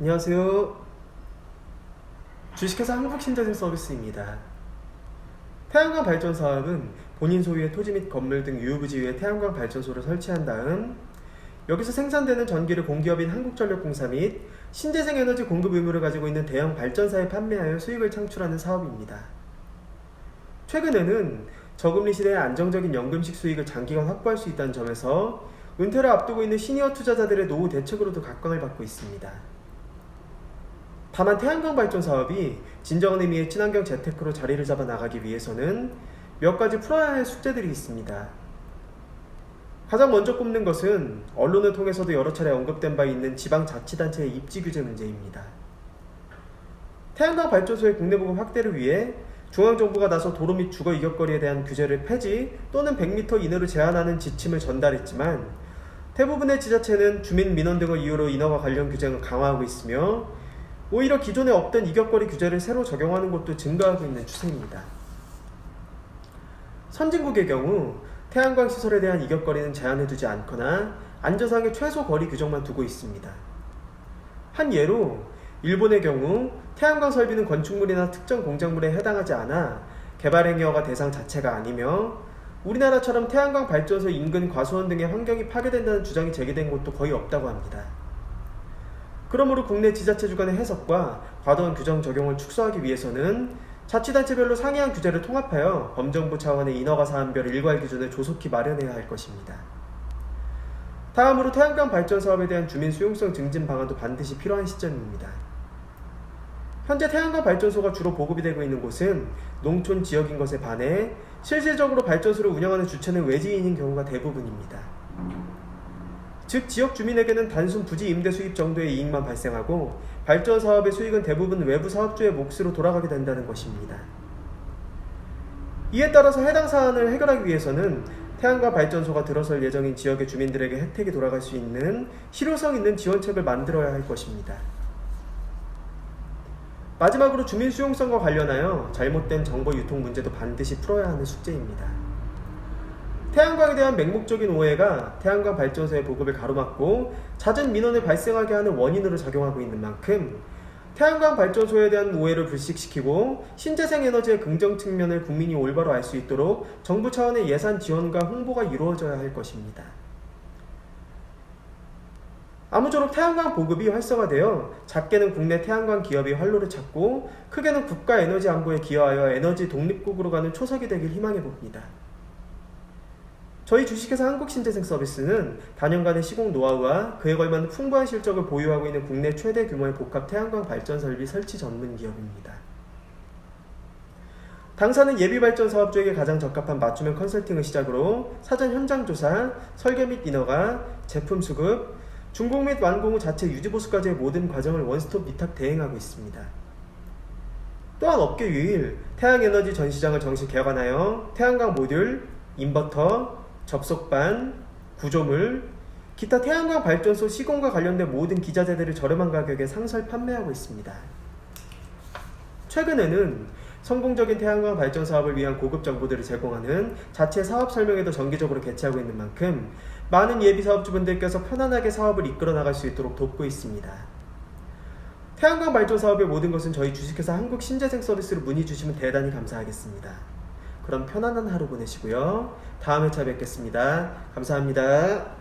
안녕하세요. 주식회사 한국신재생 서비스입니다. 태양광 발전 사업은 본인 소유의 토지 및 건물 등 유휴부지 위에 태양광 발전소를 설치한 다음 여기서 생산되는 전기를 공기업인 한국전력공사 및 신재생 에너지 공급 의무를 가지고 있는 대형 발전사에 판매하여 수익을 창출하는 사업입니다. 최근에는 저금리 시대에 안정적인 연금식 수익을 장기간 확보할 수 있다는 점에서 은퇴를 앞두고 있는 시니어 투자자들의 노후 대책으로도 각광을 받고 있습니다. 다만 태양광 발전 사업이 진정한 의미의 친환경 재테크로 자리를 잡아 나가기 위해서는 몇 가지 풀어야 할 숙제들이 있습니다. 가장 먼저 꼽는 것은 언론을 통해서도 여러 차례 언급된 바 있는 지방자치단체의 입지 규제 문제입니다. 태양광 발전소의 국내 보급 확대를 위해 중앙정부가 나서 도로 및 주거 이격거리에 대한 규제를 폐지 또는 100m 이내로 제한하는 지침을 전달했지만 대부분의 지자체는 주민 민원 등을 이유로 인허가 관련 규정을 강화하고 있으며 오히려 기존에 없던 이격거리 규제를 새로 적용하는 것도 증가하고 있는 추세입니다. 선진국의 경우 태양광 시설에 대한 이격거리는 제한해두지 않거나 안전상의 최소 거리 규정만 두고 있습니다. 한 예로 일본의 경우 태양광 설비는 건축물이나 특정 공작물에 해당하지 않아 개발 행위허가 대상 자체가 아니며 우리나라처럼 태양광 발전소 인근 과수원 등의 환경이 파괴된다는 주장이 제기된 곳도 거의 없다고 합니다. 그러므로 국내 지자체 주간의 해석과 과도한 규정 적용을 축소하기 위해서는 자치단체별로 상이한 규제를 통합하여 범정부 차원의 인허가 사안별 일괄 기준을 조속히 마련해야 할 것입니다. 다음으로 태양광 발전 사업에 대한 주민 수용성 증진 방안도 반드시 필요한 시점입니다. 현재 태양광 발전소가 주로 보급이 되고 있는 곳은 농촌 지역인 것에 반해 실질적으로 발전소를 운영하는 주체는 외지인인 경우가 대부분입니다. 즉 지역 주민에게는 단순 부지 임대 수입 정도의 이익만 발생하고 발전 사업의 수익은 대부분 외부 사업주의 몫으로 돌아가게 된다는 것입니다. 이에 따라서 해당 사안을 해결하기 위해서는 태양광 발전소가 들어설 예정인 지역의 주민들에게 혜택이 돌아갈 수 있는 실효성 있는 지원책을 만들어야 할 것입니다. 마지막으로 주민 수용성과 관련하여 잘못된 정보 유통 문제도 반드시 풀어야 하는 숙제입니다. 태양광에 대한 맹목적인 오해가 태양광 발전소의 보급을 가로막고 잦은 민원을 발생하게 하는 원인으로 작용하고 있는 만큼 태양광 발전소에 대한 오해를 불식시키고 신재생 에너지의 긍정 측면을 국민이 올바로 알 수 있도록 정부 차원의 예산 지원과 홍보가 이루어져야 할 것입니다. 아무쪼록 태양광 보급이 활성화되어 작게는 국내 태양광 기업이 활로를 찾고 크게는 국가 에너지 안보에 기여하여 에너지 독립국으로 가는 초석이 되길 희망해 봅니다. 저희 주식회사 한국신재생 서비스는 단연간의 시공 노하우와 그에 걸맞는 풍부한 실적을 보유하고 있는 국내 최대 규모의 복합 태양광 발전 설비 설치 전문 기업입니다. 당사는 예비 발전 사업주에게 가장 적합한 맞춤형 컨설팅을 시작으로 사전 현장 조사, 설계 및 인허가, 제품 수급, 중공 및 완공 후 자체 유지 보수까지의 모든 과정을 원스톱 위탁 대행하고 있습니다. 또한 업계 유일 태양에너지 전시장을 정식 개관하여 태양광 모듈, 인버터, 접속반, 구조물, 기타 태양광 발전소 시공과 관련된 모든 기자재들을 저렴한 가격에 상설 판매하고 있습니다. 최근에는 성공적인 태양광 발전 사업을 위한 고급 정보들을 제공하는 자체 사업 설명회도 정기적으로 개최하고 있는 만큼 많은 예비 사업주분들께서 편안하게 사업을 이끌어 나갈 수 있도록 돕고 있습니다. 태양광 발전 사업의 모든 것은 저희 주식회사 한국 신재생 서비스로 문의 주시면 대단히 감사하겠습니다. 그럼 편안한 하루 보내시고요. 다음 회차 뵙겠습니다. 감사합니다.